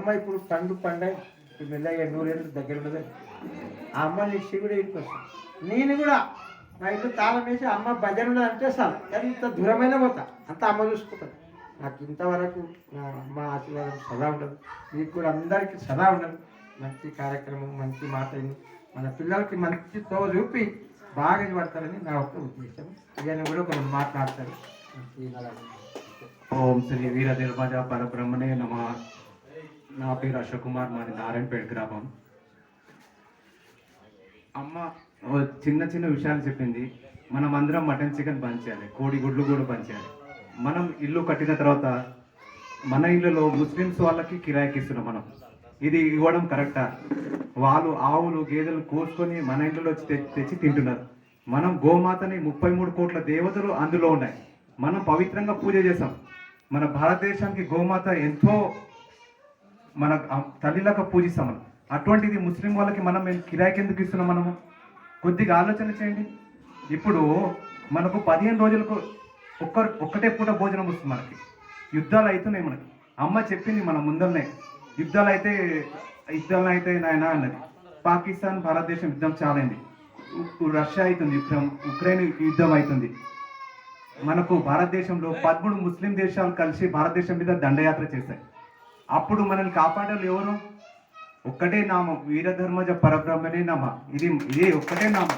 అమ్మ ఇప్పుడు పండు పండగ. ఇప్పుడు మెల్లగా నూరేళ్ళు దగ్గర ఉండదు ఆ అమ్మ నిశ్చి కూడా ఇంటికి వస్తాను నేను కూడా నా ఇల్లు తాళం వేసి అమ్మ భజన ఉన్నది అంటే చాలు. ఎంత దూరమైన పోతా. అంత అమ్మ చూసుకుంటాను నాకు ఇంతవరకు నా అమ్మ ఆశీర్వాదం సదా ఉండదు. మీకు కూడా అందరికీ సదా ఉండదు. మంచి కార్యక్రమం మంచి మాట మన పిల్లలకి మంచి తో చూపి బాగా పడతారని నా ఒక్క ఉద్దేశం. ఇవన్నీ కూడా కొంచెం మాట్లాడతారు. ఓం శ్రీ వీర నిర్మజ పరబ్రహ్మణే నమ. నా పేరు అశోక్ కుమార్ మాది నారాయణపేట గ్రామం. అమ్మ ఓ చిన్న చిన్న విషయాలు చెప్పింది. మనం అందరం మటన్ చికెన్ పంచేయాలి కోడి గుడ్లు కూడా పంచేయాలి మనం ఇల్లు కట్టిన తర్వాత మన ఇల్లులో ముస్లిమ్స్ వాళ్ళకి కిరాయికి ఇస్తున్నాం మనం. ఇది ఇవ్వడం కరెక్టా? వాళ్ళు ఆవులు గేదెలు కోసుకొని మన ఇంట్లో తెచ్చి తింటున్నారు. మనం గోమాతని ముప్పై మూడు కోట్ల దేవతలు అందులో ఉన్నాయి. మనం పవిత్రంగా పూజ చేస్తాం మన భారతదేశానికి గోమాత ఎంతో మన తల్లిలాగా పూజిస్తాం మనం అటువంటిది ముస్లిం వాళ్ళకి మనం మేము కిరాయికి ఎందుకు ఇస్తున్నాం మనము? కొద్దిగా ఆలోచన చేయండి. ఇప్పుడు మనకు పదిహేను రోజులకు ఒక్క ఒక్కటే పూట భోజనం వస్తుంది మనకి. యుద్ధాలు అవుతున్నాయి మనకి. అమ్మ చెప్పింది మన ముందరనే. యుద్ధాలు అయితే యుద్ధాలు అయితే నాయన అన్నది. పాకిస్తాన్ భారతదేశం యుద్ధం చాలైంది. రష్యా అవుతుంది యుద్ధం ఉక్రెయిన్ యుద్ధం అవుతుంది. మనకు భారతదేశంలో పదమూడు ముస్లిం దేశాలు కలిసి భారతదేశం మీద దండయాత్ర చేశాయి. అప్పుడు మనల్ని కాపాడాలి ఎవరు? ఒక్కటే నామం వీరధర్మజ పరబ్రహ్మనే నామ. ఇది ఇది ఒక్కటే నామం.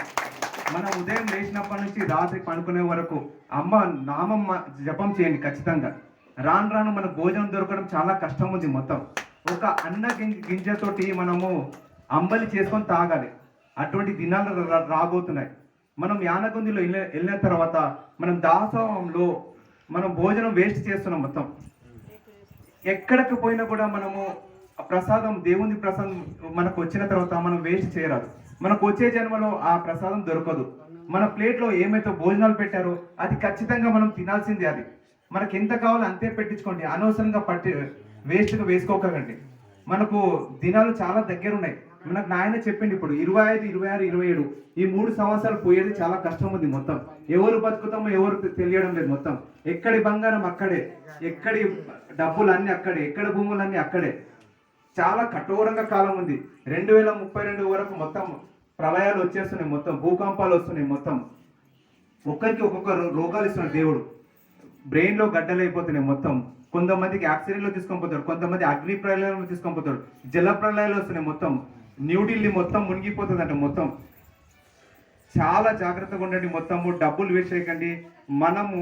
మనం ఉదయం లేచినప్పటి నుంచి రాత్రి పడుకునే వరకు అమ్మ నామం జపం చేయండి ఖచ్చితంగా. రాను రాను మనకు భోజనం దొరకడం చాలా కష్టం ఉంది మొత్తం. ఒక అన్న గింజ గింజతోటి మనము అంబలి చేసుకొని తాగాలి. అటువంటి దినాలు రా- రాబోతున్నాయి. మనం యానగొందిలో వెళ్ళిన వెళ్ళిన తర్వాత మనం దాసోహంలో మనం భోజనం వేస్ట్ చేస్తున్నాం మొత్తం. ఎక్కడికి పోయినా కూడా మనము ప్రసాదం దేవుని ప్రసాదం మనకు వచ్చిన తర్వాత మనం వేస్ట్ చేయరాదు. మనకు వచ్చే జన్మలో ఆ ప్రసాదం దొరకదు. మన ప్లేట్లో ఏమైతే భోజనాలు పెట్టారో అది ఖచ్చితంగా మనం తినాల్సిందే అది. మనకి ఎంత కావాలో అంతే పెట్టించుకోండి. అనవసరంగా పట్టి వేస్ట్గా వేసుకోకండి. మనకు దినాలు చాలా దగ్గర ఉన్నాయి మనకు నాయన చెప్పింది ఇప్పుడు ఇరవై ఐదు ఇరవై ఆరు ఇరవై ఏడు ఈ మూడు సంవత్సరాలు పోయేది చాలా కష్టం ఉంది మొత్తం. ఎవరు బతుకుతామో ఎవరు తెలియడం లేదు మొత్తం. ఎక్కడి బంగారం అక్కడే. ఎక్కడి డబ్బులు అన్ని అక్కడే. ఎక్కడ భూములు అన్ని అక్కడే. చాలా కఠోరంగా కాలం ఉంది. రెండు వేల ముప్పై రెండు వరకు మొత్తం ప్రళయాలు వచ్చేస్తున్నాయి మొత్తం. భూకంపాలు వస్తున్నాయి మొత్తం. ఒక్కరికి ఒక్కొక్క రో- రోగాలు ఇస్తున్నాడు దేవుడు. బ్రెయిన్లో గడ్డలు అయిపోతున్నాయి మొత్తం. కొంతమందికి యాక్సిడెంట్లో తీసుకొని పోతాడు కొంతమంది అగ్ని ప్రళయంలో తీసుకొని పోతాడు జల ప్రళయాలు వస్తున్నాయి మొత్తం. న్యూఢిల్లీ మొత్తం మునిగిపోతుందంట మొత్తం. చాలా జాగ్రత్తగా ఉండండి మొత్తము డబ్బులు వేస్ట్ చేయకండి. మనము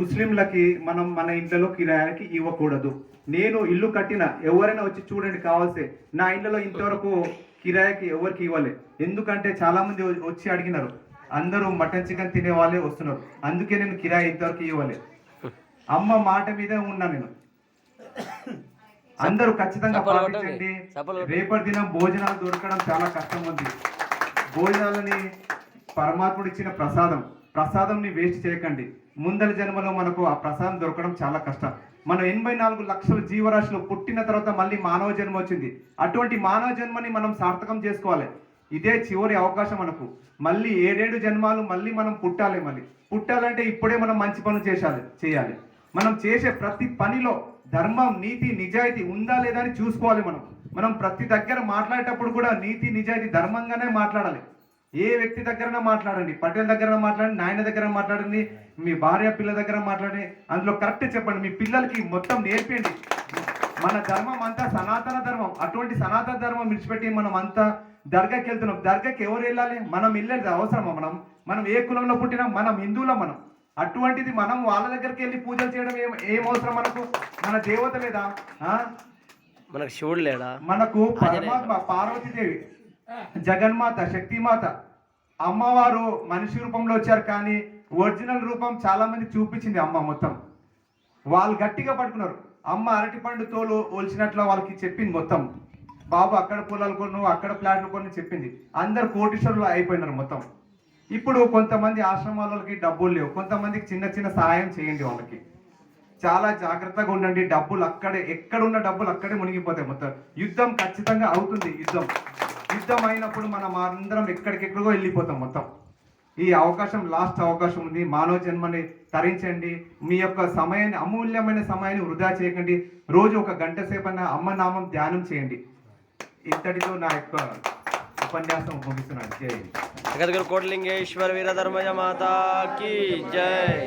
ముస్లింలకి మనం మన ఇంట్లో కిరాయాలకి ఇవ్వకూడదు. నేను ఇల్లు కట్టిన ఎవరైనా వచ్చి చూడండి కావాల్సే నా ఇళ్ళలో ఇంతవరకు కిరాయికి ఎవరికి ఇవ్వలే. ఎందుకంటే చాలామంది వచ్చి అడిగినారు అందరూ మటన్ చికెన్ తినే వాళ్ళే వస్తున్నారు. అందుకే నేను కిరాయి ఇంతవరకు ఇవ్వలే. అమ్మ మాట మీద ఉన్నా నేను. అందరూ ఖచ్చితంగా. పాటించండి. రేపటి దినం భోజనాలు దొరకడం చాలా కష్టం ఉంది భోజనాలని పరమాత్ముడు ఇచ్చిన ప్రసాదం. ప్రసాదంని వేస్ట్ చేయకండి. ముందల జన్మలో మనకు ఆ ప్రసాదం దొరకడం చాలా కష్టం. మనం ఎనభై నాలుగు లక్షల జీవరాశులు పుట్టిన తర్వాత మళ్ళీ మానవ జన్మ వచ్చింది. అటువంటి మానవ జన్మని మనం సార్థకం చేసుకోవాలి. ఇదే చివరి అవకాశం మనకు. మళ్ళీ ఏడేడు జన్మాలు మళ్ళీ మనం పుట్టాలి మళ్ళీ. పుట్టాలంటే ఇప్పుడే మనం మంచి పనులు చేసాలి చేయాలి. మనం చేసే ప్రతి పనిలో ధర్మం నీతి నిజాయితీ ఉందా లేదా అని చూసుకోవాలి మనం. మనం ప్రతి దగ్గర మాట్లాడేటప్పుడు కూడా నీతి నిజాయితీ ధర్మంగానే మాట్లాడాలి. ఏ వ్యక్తి దగ్గరన మాట్లాడండి. పటేల్ దగ్గర మాట్లాడండి నాయన దగ్గర మాట్లాడండి మీ భార్య పిల్ల దగ్గర మాట్లాడండి. అందులో కరెక్ట్ చెప్పండి. మీ పిల్లలకి మొత్తం నేర్పండి మన ధర్మం అంతా సనాతన ధర్మం. అటువంటి సనాతన ధర్మం విడిచిపెట్టి మనం అంతా దర్గాకి వెళ్తున్నాం. దర్గాకి ఎవరు వెళ్ళాలి? మనం వెళ్ళేది అవసరమా మనం? మనం ఏ కులంలో పుట్టినా? మనం హిందువులం మనం. అటువంటిది మనం వాళ్ళ దగ్గరికి వెళ్ళి పూజలు చేయడం ఏం ఏం అవసరం మనకు? మన దేవత లేదా? మనకు శివుడు లేడా? మనకు పరమాత్మ పార్వతీదేవి జగన్మాత శక్తిమాత అమ్మవారు మనిషి రూపంలో వచ్చారు కానీ ఒరిజినల్ రూపం చాలా మంది చూపించింది అమ్మ మొత్తం. వాళ్ళు గట్టిగా పట్టుకున్నారు అమ్మ అరటిపండు తోలు ఒలిచినట్లు వాళ్ళకి చెప్పింది మొత్తం. బాబు అక్కడ పొలాలు కొను అక్కడ ప్లాట్లు కొను చెప్పింది. అందరు కోటీశ్వరులు అయిపోయినారు మొత్తం. ఇప్పుడు కొంతమంది ఆశ్రమాలకి డబ్బులు లేవు. కొంతమందికి చిన్న చిన్న సహాయం చేయండి వాళ్ళకి. చాలా జాగ్రత్తగా ఉండండి. డబ్బులు అక్కడే ఎక్కడున్న డబ్బులు అక్కడే మునిగిపోతాయి మొత్తం. యుద్ధం ఖచ్చితంగా అవుతుంది యుద్ధం. యుద్ధం అయినప్పుడు మనం అందరం ఎక్కడికెక్కడికో వెళ్ళిపోతాం మొత్తం. ఈ అవకాశం లాస్ట్ అవకాశం ఉంది. మానవ జన్మని తరించండి. మీ యొక్క సమయాన్ని అమూల్యమైన సమయాన్ని వృధా చేయకండి. రోజు ఒక గంట సేపన్నా అమ్మ నామం ధ్యానం చేయండి. ఇంతటితో నా యొక్క ఉపన్యాసం ముగిస్తున్నాను. జై జగద్గురు కోటలింగేశ్వర వీరధర్మయ మాతాకి జై.